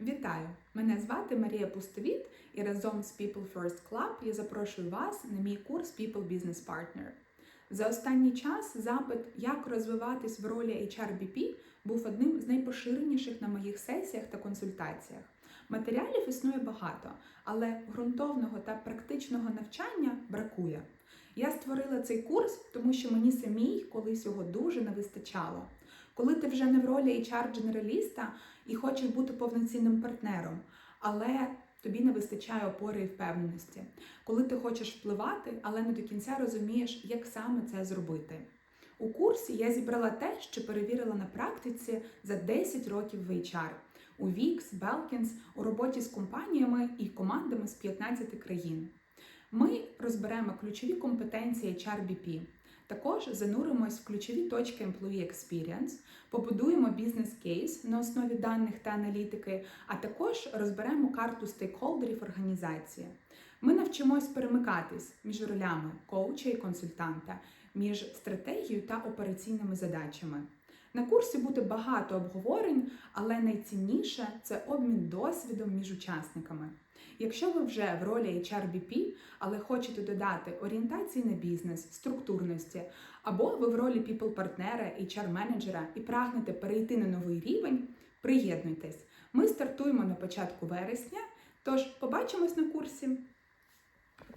Вітаю! Мене звати Марія Пустовіт і разом з People First Club я запрошую вас на мій курс People Business Partner. За останній час запит, як розвиватись в ролі HRBP, був одним з найпоширеніших на моїх сесіях та консультаціях. Матеріалів існує багато, але ґрунтовного та практичного навчання бракує. Я створила цей курс, тому що мені самій колись його дуже не вистачало. Коли ти вже не в ролі HR-дженераліста і хочеш бути повноцінним партнером, але тобі не вистачає опори і впевненості. Коли ти хочеш впливати, але не до кінця розумієш, як саме це зробити. У курсі я зібрала те, що перевірила на практиці за 10 років в HR у Wix, Belkins, у роботі з компаніями і командами з 15 країн. Ми розберемо ключові компетенції HRBP. Також зануримось в ключові точки Employee Experience, побудуємо бізнес-кейс на основі даних та аналітики, а також розберемо карту стейкхолдерів організації. Ми навчимось перемикатись між ролями коуча і консультанта, між стратегією та операційними задачами. На курсі буде багато обговорень, але найцінніше це обмін досвідом між учасниками. Якщо ви вже в ролі HRBP, але хочете додати орієнтації на бізнес, структурності, або ви в ролі people-партнера, HR-менеджера і прагнете перейти на новий рівень, приєднуйтесь. Ми стартуємо на початку вересня, тож побачимось на курсі.